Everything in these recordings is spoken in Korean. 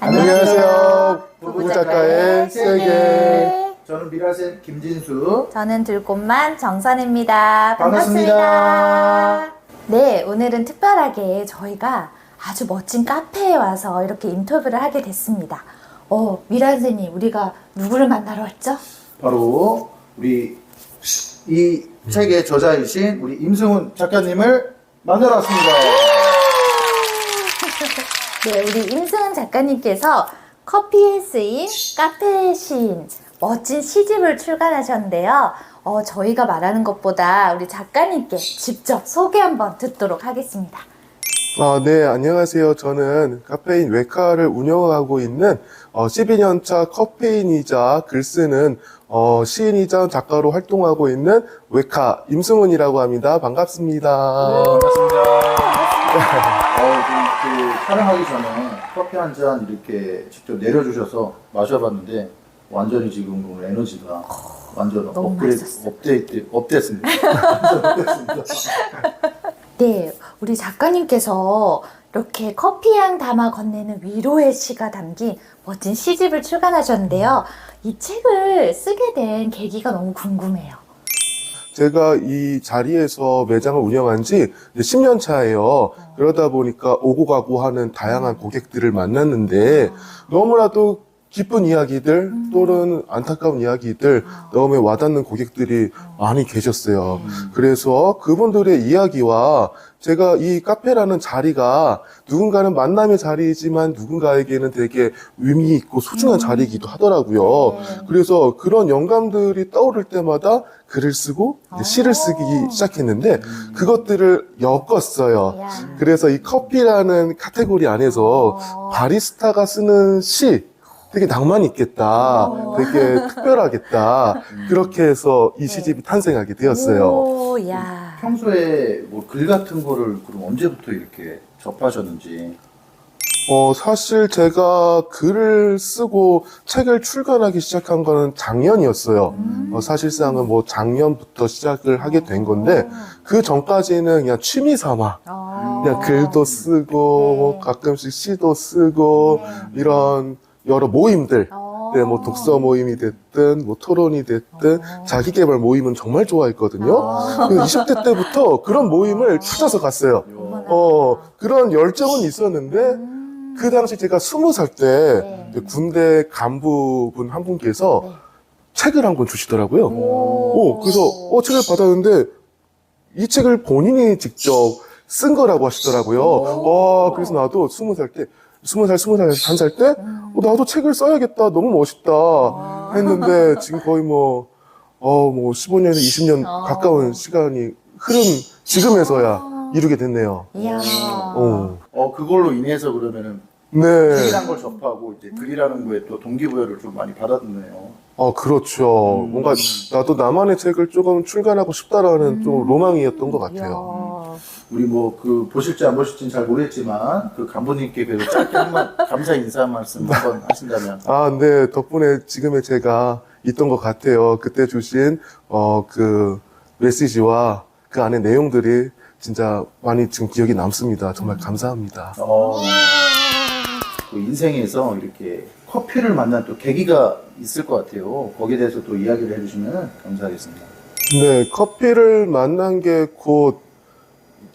안녕하세요. 부부 작가의 세계. 저는 미라센 김진수. 저는 들꽃만 정선입니다. 반갑습니다. 반갑습니다. 네, 오늘은 특별하게 저희가 아주 멋진 카페에 와서 이렇게 인터뷰를 하게 됐습니다. 어, 미라 선생님, 우리가 누구를 만나러 왔죠? 바로 우리 이 책의 저자이신 우리 임승훈 작가님을 만나러 왔습니다. 네, 우리 임승은 작가님께서 커피에 쓰인 카페 시인 멋진 시집을 출간하셨는데요. 어, 저희가 말하는 것보다 우리 작가님께 직접 소개 한번 듣도록 하겠습니다. 아, 네, 안녕하세요. 저는 카페인 웨카를 운영하고 있는 어, 12년차 커페인이자 글 쓰는 어, 시인이자 작가로 활동하고 있는 웨카 임승훈이라고 합니다. 반갑습니다. 반갑습니다. 어, 그, 그 촬영하기 전에 커피 한 잔 이렇게 직접 내려주셔서 마셔봤는데 완전히 지금 오늘 에너지가 완전 너무 업그레이드, 맛있었어요. 업데이트, 업됐습니다. 완전 업됐습니다. 네, 우리 작가님께서 이렇게 커피향 담아 건네는 위로의 시가 담긴 멋진 시집을 출간하셨는데요. 이 책을 쓰게 된 계기가 너무 궁금해요. 제가 이 자리에서 매장을 운영한 지 10년 차예요. 그러다 보니까 오고 가고 하는 다양한 고객들을 만났는데 너무나도 기쁜 이야기들 또는 안타까운 이야기들 너무 와닿는 고객들이 많이 계셨어요. 그래서 그분들의 이야기와 제가 이 카페라는 자리가 누군가는 만남의 자리이지만 누군가에게는 되게 의미 있고 소중한 자리이기도 하더라고요. 네. 그래서 그런 영감들이 떠오를 때마다 글을 쓰고 이제 시를 쓰기 오. 시작했는데 그것들을 엮었어요. 이야. 그래서 이 커피라는 카테고리 안에서 어. 바리스타가 쓰는 시 되게 낭만 있겠다. 어. 되게 특별하겠다. 그렇게 해서 이 시집이 탄생하게 되었어요. 오, 야. 평소에 뭐 글 같은 거를 그럼 언제부터 이렇게 접하셨는지 어, 사실 제가 글을 쓰고 책을 출간하기 시작한 거는 작년이었어요. 음. 어, 사실상은 뭐 작년부터 시작을 하게 된 건데 그 전까지는 그냥 취미 삼아 어. 그냥 글도 쓰고 네. 가끔씩 시도 쓰고 네. 이런 여러 모임들 어. 네, 뭐 독서 모임이 됐든 뭐 토론이 됐든 어. 자기 개발 모임은 정말 좋아했거든요. 어. 그 20대 때부터 그런 모임을 찾아서 갔어요. 요- 어, 그런 열정은 있었는데 음. 그 당시 제가 스무 살때 네. 군대 간부분 한 분께서 네. 책을 한 권 주시더라고요. 오. 어, 그래서 어, 책을 받았는데 이 책을 본인이 직접 쓴 거라고 하시더라고요. 어, 그래서 나도 스무 살 때, 스무 살, 스무 살, 한 살 때, 음. 어, 나도 책을 써야겠다. 너무 멋있다. 했는데 지금 거의 뭐, 어, 뭐 15년에서 20년 어. 가까운 시간이 흐른 지금에서야 이루게 됐네요. 이야. 어. 어 그걸로 인해서 그러면은 네. 책이란 걸 접하고 이제 글이라는 거에 또 동기부여를 좀 많이 받았네요. 어, 그렇죠. 음. 뭔가 나도 나만의 책을 조금 출간하고 싶다라는 좀 로망이었던 것 같아요. 우리 뭐 그 보실지 안 보실지는 잘 모르겠지만 그 간부님께 그래도 짧게 한번 감사 인사 말씀 한번 하신다면 아, 네. 덕분에 지금의 제가 있던 것 같아요. 그때 주신, 어, 그, 메시지와 그 안에 내용들이 진짜 많이 지금 기억이 남습니다. 정말 감사합니다. 어, 그 인생에서 이렇게 커피를 만난 또 계기가 있을 것 같아요. 거기에 대해서 또 이야기를 해주시면 감사하겠습니다. 네, 커피를 만난 게 곧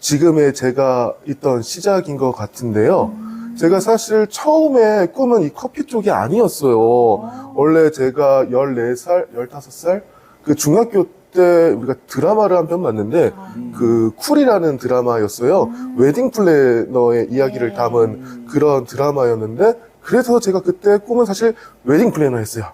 지금의 제가 있던 시작인 것 같은데요. 제가 사실 처음에 꿈은 이 커피 쪽이 아니었어요. 원래 제가 14살, 15살? 그 중학교 때 우리가 드라마를 한 편 봤는데 그 쿨이라는 드라마였어요. 웨딩 플래너의 이야기를 네. 담은 그런 드라마였는데 그래서 제가 그때 꿈은 사실 웨딩 플래너였어요.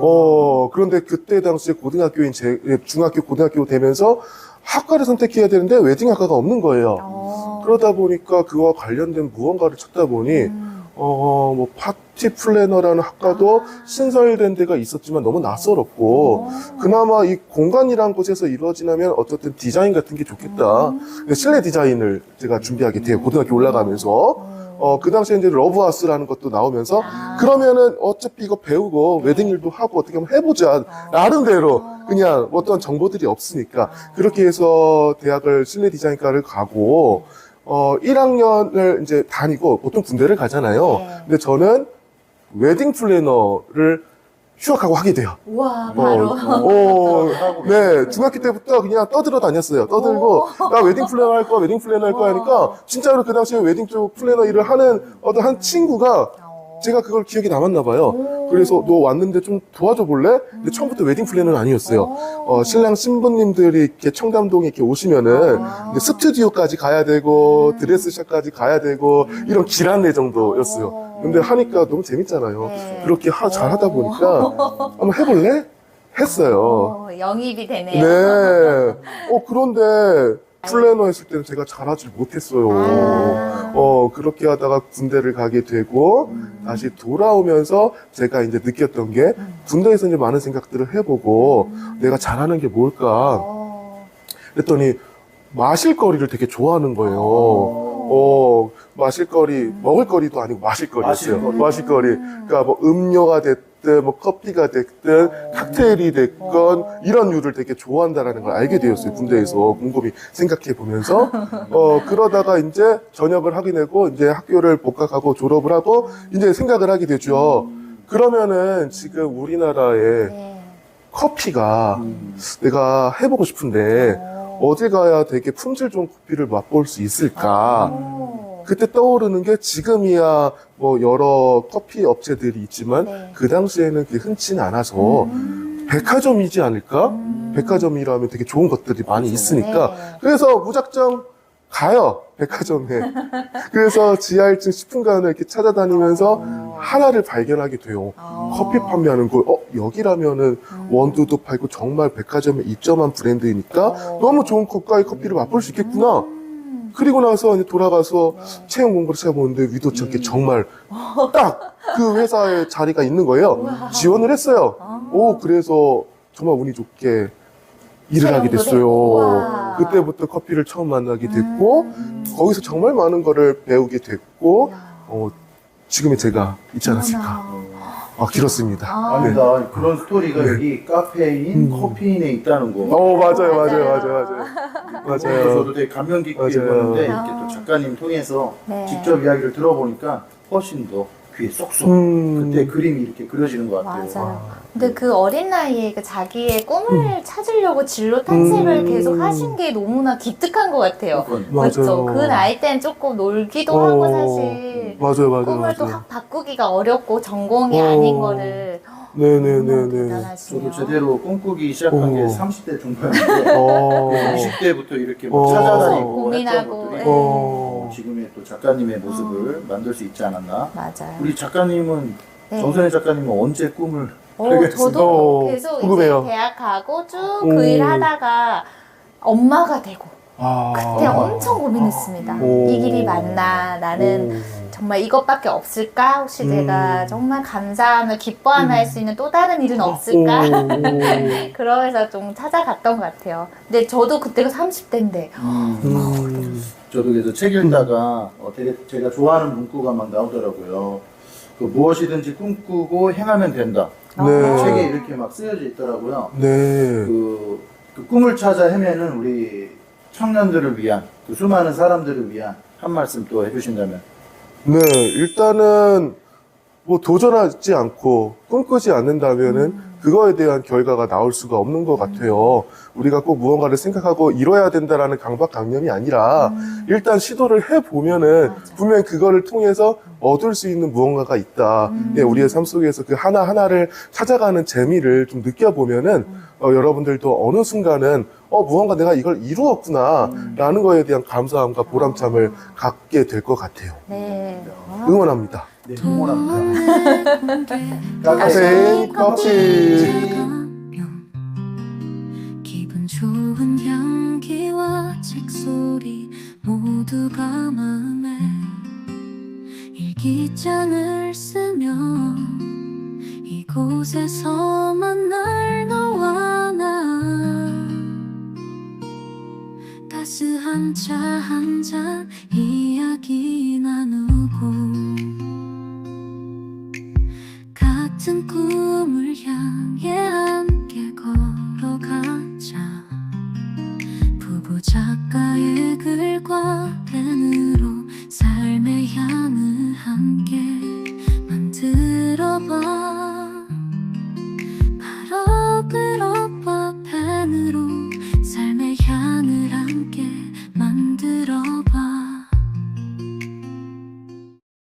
어, 그런데 그때 당시에 고등학교인 제, 예, 중학교, 고등학교 되면서 학과를 선택해야 되는데 웨딩 학과가 없는 거예요. 어. 그러다 보니까 그와 관련된 무언가를 찾다 보니, 음. 어, 뭐, 파티 플래너라는 학과도 신설된 데가 있었지만 너무 낯설었고, 그나마 이 공간이란 곳에서 이루어지려면 어쨌든 디자인 같은 게 좋겠다. 근데 실내 디자인을 제가 준비하게 돼요. 고등학교 올라가면서. 어, 그 당시에 이제 러브하우스라는 것도 나오면서, 아. 그러면은 어차피 이거 배우고 웨딩 일도 하고 어떻게 하면 해보자. 나름대로 그냥 어떤 정보들이 없으니까. 그렇게 해서 대학을 실내 디자인과를 가고, 어, 1학년을 이제 다니고 보통 군대를 가잖아요. 네. 근데 저는 웨딩 플래너를 휴학하고 하게 돼요. 우와, 바로. 어, 어, 네, 중학교 때부터 그냥 떠들어 다녔어요. 떠들고, 나 웨딩 플래너 할 거야, 웨딩 플래너 할 거야 하니까, 진짜로 그 당시에 웨딩 쪽 플래너 일을 하는 어떤 한 친구가 어. 제가 그걸 기억에 남았나 봐요. 오. 그래서 너 왔는데 좀 도와줘 볼래? 근데 처음부터 웨딩 플래너는 아니었어요. 어, 신랑 신부님들이 이렇게 청담동에 이렇게 오시면은 아. 근데 스튜디오까지 가야 되고 드레스샵까지 가야 되고 이런 길한 내 정도였어요. 오. 근데 하니까 너무 재밌잖아요. 네. 그렇게 하, 잘 하다 보니까 한번 해볼래? 했어요. 어, 영입이 되네요. 네. 어 그런데 플래너 했을 때는 제가 잘하지 못했어요. 아. 어 그렇게 하다가 군대를 가게 되고 음. 다시 돌아오면서 제가 이제 느꼈던 게 음. 군대에서 이제 많은 생각들을 해보고 내가 잘하는 게 뭘까 어. 그랬더니 마실 거리를 되게 좋아하는 거예요. 어. 어, 마실 거리, 먹을 거리도 아니고 마실 거리였어요. 마실 거리. 마실 거리. 그러니까 뭐 음료가 됐든, 뭐 커피가 됐든, 칵테일이 됐건, 이런 류를 되게 좋아한다라는 걸 알게 되었어요. 군대에서 곰곰이 생각해 보면서. 어, 그러다가 이제 전역을 하게 되고, 이제 학교를 복학하고 졸업을 하고, 이제 생각을 하게 되죠. 그러면은 지금 우리나라에 네. 커피가 음. 내가 해보고 싶은데, 어. 어디 가야 되게 품질 좋은 커피를 맛볼 수 있을까? 오. 그때 떠오르는 게 지금이야 뭐 여러 커피 업체들이 있지만 네. 그 당시에는 그게 흔치는 않아서 음. 백화점이지 않을까? 음. 백화점이라면 되게 좋은 것들이 많이 있으니까 네. 그래서 무작정 가요 백화점에 그래서 지하 1층 식품관을 이렇게 찾아다니면서 어. 하나를 발견하게 돼요 어. 커피 판매하는 거, 어, 여기라면은 음. 원두도 팔고 정말 백화점에 입점한 브랜드이니까 어. 너무 좋은 고가의 커피를 맛볼 수 있겠구나. 음. 그리고 나서 이제 돌아가서 네. 채용 공부를 찾아보는데 위도치 않게 음. 정말 딱 그 회사에 자리가 있는 거예요. 우와. 지원을 했어요. 아. 오, 그래서 정말 운이 좋게 일을 하게 됐어요. 그때부터 커피를 처음 만나게 됐고, 음. 거기서 정말 많은 거를 배우게 됐고. 어, 지금의 제가 있지 않았을까. 아, 길었습니다. 아. 아니다. 그런 스토리가 네. 여기 카페인, 음. 커피인에 있다는 거. 어, 맞아요, 맞아요, 맞아요. 맞아요, 맞아요. 저도 되게 감명 깊게 맞아요. 읽었는데 이렇게 아. 또 작가님 통해서 네. 직접 이야기를 들어보니까 훨씬 더 귀에 쏙쏙 음. 그때 그림이 이렇게 그려지는 것 같아요. 맞아요. 근데 그 어린 나이에 그 자기의 꿈을 찾으려고 진로 탐색을 음. 계속 하신 게 너무나 기특한 것 같아요. 그러니까 맞아요. 그 나이 때는 조금 놀기도 어, 하고 사실 맞아요, 맞아요, 꿈을 또 맞아요. 확 바꾸기가 어렵고 전공이 어. 아닌 거를 네네네네. 대단하시네요. 저도 제대로 꿈꾸기 시작한 게 어. 30대 중반인데 어. 20대부터 이렇게 막 어. 찾아다니고 고민하고, 했던 것들이 네. 어. 지금의 또 작가님의 모습을 만들 수 있지 않았나. 맞아요. 우리 작가님은 네. 정선혜 작가님은 언제 꿈을 어. 저도 어, 계속 궁금해요. 이제 대학 가고 쭉 오. 그일 하다가 엄마가 되고 아. 그때 엄청 고민했습니다. 오. 이 길이 맞나? 나는 오. 정말 이것밖에 없을까? 혹시 음. 제가 정말 감사함을 기뻐하며 할수 있는 또 다른 일은 오. 없을까? 그러면서 좀 찾아갔던 것 같아요. 근데 저도 그때가 30대인데 음. 저도 그래서 책 읽다가 어, 되게 제가 좋아하는 문구가 막 나오더라고요. 그 무엇이든지 꿈꾸고 행하면 된다. 네. 책에 이렇게 막 쓰여져 있더라고요. 네. 그, 그 꿈을 찾아 헤매는 우리 청년들을 위한 그 수많은 사람들을 위한 한 말씀 또 해주신다면 네, 일단은 뭐 도전하지 않고 꿈꾸지 않는다면은 그거에 대한 결과가 나올 수가 없는 것 같아요. 우리가 꼭 무언가를 생각하고 이뤄야 된다라는 강박관념이 아니라 음. 일단 시도를 해 보면은 맞아. 분명 히 그거를 통해서 얻을 수 있는 무언가가 있다. 음. 네, 우리의 삶 속에서 그 하나 하나를 찾아가는 재미를 좀 느껴보면은 어, 여러분들도 어느 순간은 어 무언가 내가 이걸 이루었구나라는 거에 대한 감사함과 보람참을 갖게 될 것 같아요. 네. 응원합니다. 네, 응원합니다. 카페인 커피. 기분 좋은 향기와 책 소리 모두가 마음에 일기장을 쓰며 이곳에서 만날 너와 나 따스한 차 한잔